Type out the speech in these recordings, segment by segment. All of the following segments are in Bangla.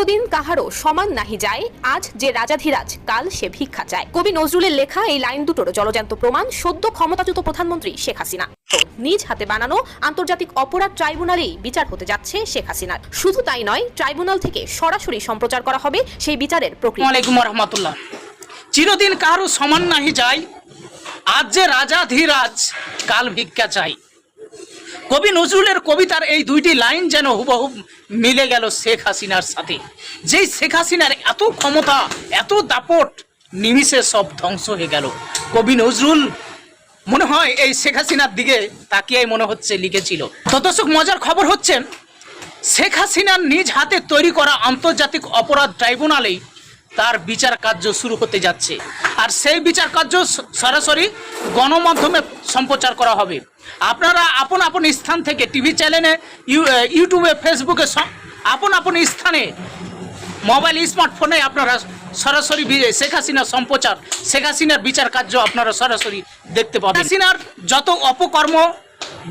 চিরদিন কাহারও সমান নাহি যায়। আজ যে রাজাধিরাজ, কাল সে ভিক্ষা চায়। কবি নজরুলের লেখা এই লাইন দুটোর জলজান্ত প্রমাণ সদ্য ক্ষমতাচ্যুত প্রধানমন্ত্রী শেখ হাসিনা। নিজ হাতে বানানো আন্তর্জাতিক অপরাধ ট্রাইব্যুনালেই বিচার হতে যাচ্ছে শেখ হাসিনার। শুধু তাই নয়, ট্রাইব্যুনাল থেকে সরাসরি সম্প্রচার করা হবে সেই বিচারের প্রক্রিয়া। চিরদিন কারও সমান নাহি যায়। আজ যে রাজাধিরাজ, কাল ভিক্ষা চাই। কবি নজরুলের কবিতার এই দুইটি লাইন যেন হুবহু মিলে গেল শেখ হাসিনার সাথে। যেই শেখ হাসিনার এত ক্ষমতা, এত দাপট, নিমিষে সব ধ্বংস হয়ে গেল। কবি নজরুল, মনে হয় এই শেখ হাসিনার দিকে তাকিয়াই মনে হচ্ছে লিখেছিল। ততসুক মজার খবর হচ্ছেন শেখ হাসিনার নিজ হাতে তৈরি করা আন্তর্জাতিক অপরাধ ট্রাইব্যুনালেই তার বিচার কার্য শুরু হতে যাচ্ছে। আর সেই বিচার কার্য সরাসরি গণমাধ্যমে সম্প্রচার করা হবে। আপনারা আপন আপন স্থান থেকে টিভি চ্যানেলে ইউটিউবে, ফেসবুকে আপন আপন স্থানে মোবাইল, স্মার্টফোনে আপনারা সরাসরি শেখ হাসিনার সম্প্রচার, শেখ হাসিনার বিচার কার্য আপনারা সরাসরি দেখতে পাবেন। হাসিনার যত অপকর্ম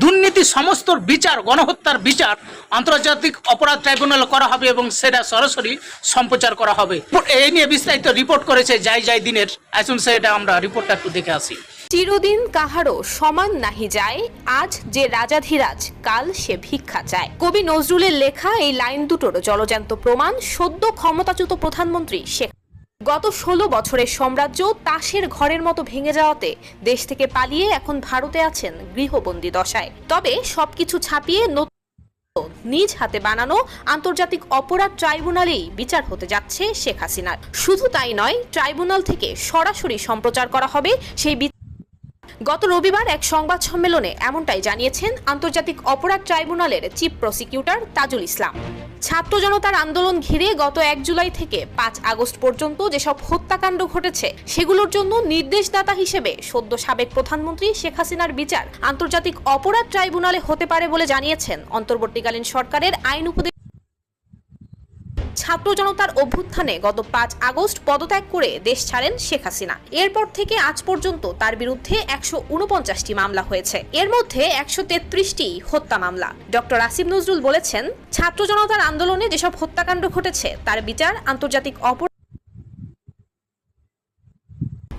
দুর্নীতি সমস্ত বিচার, গণহত্যার বিচার আন্তর্জাতিক অপরাধ ট্রাইব্যুনাল করা হবে এবং সেটা সরাসরি সম্প্রচার করা হবে। এই নিয়ে বিস্তারিত রিপোর্ট করেছে যাই যাই দিনের। আসুন সেটা আমরা রিপোর্টটা একটু দেখে আসি। চিরদিন কাহারও সমান নাহি যায়, আজ যে রাজাধিরাজ, কাল সে ভিক্ষা চায়। কবি নজরুলের লেখা এই লাইন দুটোর জলজান্ত প্রমাণ, সদ্য ক্ষমতাচ্যুত প্রধানমন্ত্রী শেখ গত ষোলো বছরের সাম্রাজ্য তাসের ঘরের মতো ভেঙে যাওয়াতে দেশ থেকে পালিয়ে এখন ভারতে আছেন গৃহবন্দী দশায়। তবে সবকিছু ছাপিয়ে নতুন নিজ হাতে বানানো আন্তর্জাতিক অপরাধ ট্রাইব্যুনালেই বিচার হতে যাচ্ছে শেখ হাসিনার। শুধু তাই নয়, ট্রাইব্যুনাল থেকে সরাসরি সম্প্রচার করা হবে সেই গত রবিবার এক সংবাদ সম্মেলনে এমনটাই জানিয়েছেন আন্তর্জাতিক অপরাধ ট্রাইব্যুনালের চিফ প্রসিকিউটর তাজুল ইসলাম। ছাত্র জনতার আন্দোলন ঘিরে গত এক জুলাই থেকে পাঁচ আগস্ট পর্যন্ত যেসব হত্যাকাণ্ড ঘটেছে, সেগুলোর জন্য নির্দেশদাতা হিসেবে সদ্য সাবেক প্রধানমন্ত্রী শেখ হাসিনার বিচার আন্তর্জাতিক অপরাধ ট্রাইব্যুনালে হতে পারে বলে জানিয়েছেন অন্তর্বর্তীকালীন সরকারের আইন উপদেশ ছাত্র জনতার অভ্যুত্থানে গত পাঁচ আগস্ট পদত্যাগ করে দেশ ছাড়েন শেখ হাসিনা। এরপর থেকে আজ পর্যন্ত তার বিরুদ্ধে একশো উনপঞ্চাশটি মামলা হয়েছে। এর মধ্যে একশো তেত্রিশটি হত্যা মামলা। ডক্টর আসিফ নজরুল বলেছেন, ছাত্র জনতার আন্দোলনে যেসব হত্যাকাণ্ড ঘটেছে, তার বিচার আন্তর্জাতিক অপর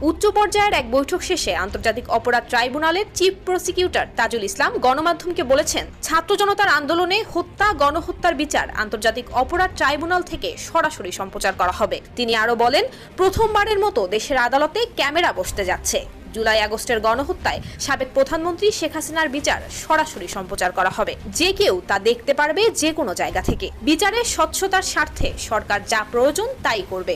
উচ্চ পর্যায়ের এক বৈঠক শেষে আন্তর্জাতিক অপরাধ ট্রাইব্যুনালের চিফ প্রসিকিউটর তাজুল ইসলাম গণমাধ্যমকে বলেছেন, ছাত্র জনতার আন্দোলনে হত্যা, গণহত্যার বিচার আন্তর্জাতিক অপরাধ ট্রাইব্যুনাল থেকে সরাসরি সম্প্রচার করা হবে। তিনি আরও বলেন, প্রথমবারের মতো দেশের আদালতে ক্যামেরা বসতে যাচ্ছে। জুলাই আগস্টের গণহত্যায় সাবেক প্রধানমন্ত্রী শেখ হাসিনার বিচার সরাসরি সম্প্রচার করা হবে। যে কেউ তা দেখতে পারবে যে কোনো জায়গা থেকে। বিচারের স্বচ্ছতার স্বার্থে সরকার যা প্রয়োজন তাই করবে।